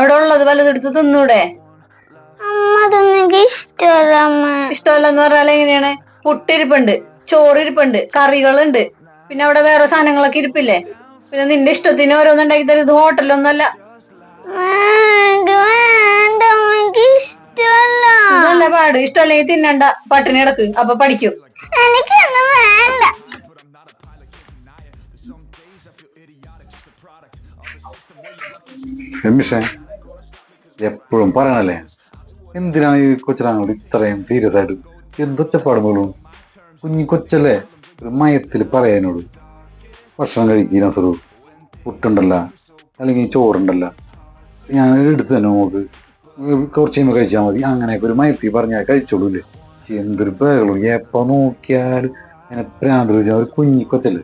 അവിടെ ഉള്ളത് വല്ലതും എടുത്ത് തിന്നൂടെ? അമ്മ അതൊന്നും എനിക്ക് ഇഷ്ടമല്ല അമ്മ. ഇഷ്ടമല്ലെന്ന് പറഞ്ഞാൽ എങ്ങനെയാണ്? പുട്ടിരിപ്പുണ്ട് ചോറിരിപ്പുണ്ട് കറികളുണ്ട്. പിന്നെ അവിടെ വേറെ സാധനങ്ങളൊക്കെ ഇരിപ്പില്ലേ? പിന്നെ നിന്റെ ഇഷ്ടത്തിന് ഓരോന്നുണ്ടാക്കി തരും. ഇത് ഹോട്ടലൊന്നല്ല നല്ല പാട്. ഇഷ്ടമല്ലെങ്കിൽ തിന്നണ്ട. പട്ടിണി കിടക്ക്. അപ്പൊ പഠിക്കും. വേണ്ട. എപ്പോഴും പറയണല്ലേ? എന്തിനാണ് ഈ കൊച്ചിനാണോട് ഇത്രയും സീരിയസ് ആയിട്ട് എന്തൊച്ചപ്പാട് പോലും കുഞ്ഞി കൊച്ചല്ലേ? ഒരു മയത്തിൽ പറയാനോട് ഭക്ഷണം കഴിക്കുക നസറു. പുട്ടുണ്ടല്ല അല്ലെങ്കിൽ ചോറുണ്ടല്ല. ഞാൻ എടുത്ത് തന്നെ നോക്ക്. കുറച്ച് കഴിയുമ്പോൾ കഴിച്ചാൽ മതി. അങ്ങനെയൊക്കെ ഒരു മയത്തിൽ പറഞ്ഞാൽ കഴിച്ചോളൂല്ലേ? ഇല്ലേ എന്തൊരു ബഹളം. എപ്പോ നോക്കിയാൽ അങ്ങനെ പ്രാന്ത് ചോദിച്ചാൽ ഒരു കുഞ്ഞി കൊച്ചല്ലേ?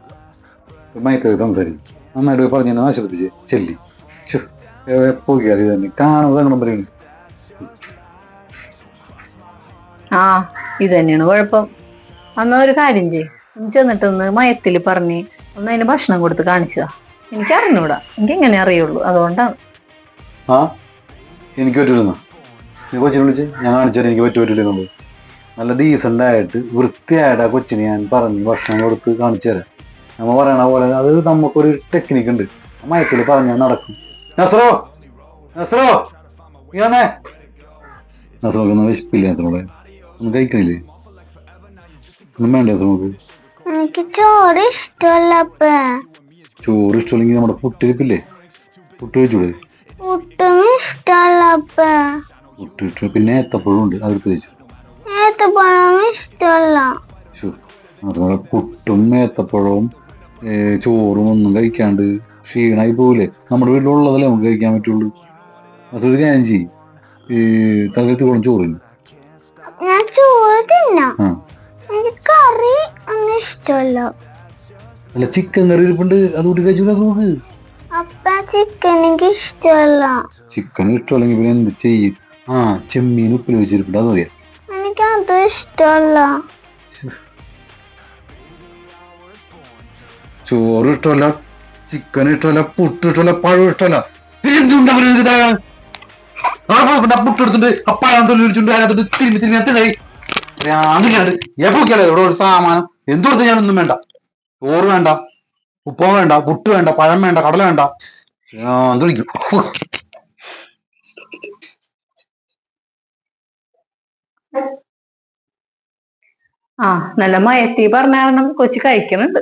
ഒരു മയത്തിൽ സംസാരിക്കും. നന്നായിട്ട് പറഞ്ഞു എന്നെ ആശ്വസിപ്പിച്ച് ചെല്ലി. എപ്പോ ഇത് തന്നെ. കാണുന്നത് അങ്ങനെ പറയും ആ ഇത് തന്നെയാണ്. കുഴപ്പം. അന്ന് ഒരു കാര്യം ചെയ്യും. ചെന്നിട്ടൊന്ന് മയത്തിൽ പറഞ്ഞ് ഒന്ന് അതിന് ഭക്ഷണം കൊടുത്ത് കാണിച്ചതാ. എനിക്ക് അറിഞ്ഞൂടാ എനിക്ക് എങ്ങനെ അറിയുള്ളൂ. അതുകൊണ്ടാണ്. ആ എനിക്ക് പറ്റൂലെന്നാ. നീ കൊച്ചിനെ വിളിച്ച്. ഞാൻ കാണിച്ചാൽ എനിക്ക് പറ്റു പറ്റൂലെന്നുള്ളത് നല്ല ഡീസന്റ് ആയിട്ട് വൃത്തിയായിട്ട് ആ കൊച്ചിനെ ഞാൻ പറഞ്ഞ് ഭക്ഷണം കൊടുത്ത് കാണിച്ചു തരാം. നമ്മ പറയണ പോലെ അത് നമുക്കൊരു ടെക്നിക്ക് ഉണ്ട്. മയത്തിൽ പറഞ്ഞാൽ നടക്കും. നസ്രോ നസ്രോ നീ വന്നേ. നസ്രോക്ക് ഒന്നും വിശപ്പില്ല നസ്രോളെ. ഒന്നും കഴിക്കണില്ലേ? ഒന്നും വേണ്ട നസ്രോക്ക്? എനിക്ക് ചോറ് ഇഷ്ടമല്ല അപ്പ. ചോറ് ഇഷ്ടമല്ലെങ്കിൽ നമ്മുടെ പുട്ടിരിപ്പില്ലേ പുട്ട് കഴിച്ചൂടെ പുട്ടും ഇഷ്ടമല്ല അപ്പ. പുട്ട് ഇഷ്ടം പിന്നെ ഏത്തപ്പഴം ഉണ്ട് അതെടുത്ത് കഴിച്ചു ഏത്തപ്പഴം ഇഷ്ടമല്ല. അതുപോലെ പുട്ടും ഏത്തപ്പഴവും ചോറും ഒന്നും കഴിക്കാണ്ട് ക്ഷീണായി പോകില്ലേ നമ്മുടെ വീട്ടിലുള്ളതല്ലേ നമുക്ക് കഴിക്കാൻ പറ്റുള്ളൂ. അതൊരു കാര്യം ചെയ്യും. ഈ തലകത്ത് കുളം ചോറിന് ഞാൻ ചോറ് തിന്നാം. കറി ഇഷ്ടമല്ല. അല്ല ചിക്കൻ കറി ഇരിപ്പുണ്ട്. അത് കൂട്ടി കഴിച്ചു അപ്പ ചിക്കൻ എനിക്ക് ഇഷ്ടമല്ല. ചിക്കൻ ഇഷ്ടമല്ലെങ്കിൽ പിന്നെ എന്ത് ചെയ്യും? ആ ചെമ്മീൻ ഉപ്പിൽ വെച്ചിരിപ്പുണ്ട്. അത് മതിയാ? എനിക്ക് അത് ഇഷ്ടമല്ല. ചോറ് ഇഷ്ടമല്ല. ചിക്കൻ ഇഷ്ടമല്ല പുട്ട് ഇഷ്ടമല്ല പഴം ഇഷ്ടമല്ല ഇവിടെ ഒരു എന്തുകൊടുത്ത് വേണ്ട? ചോറ് വേണ്ട ഉപ്പ വേണ്ട പുട്ട് വേണ്ട പഴം വേണ്ട കടല വേണ്ട. ആ നല്ല മയത്തി പറഞ്ഞ കൊച്ചു കഴിക്കുന്നുണ്ട്.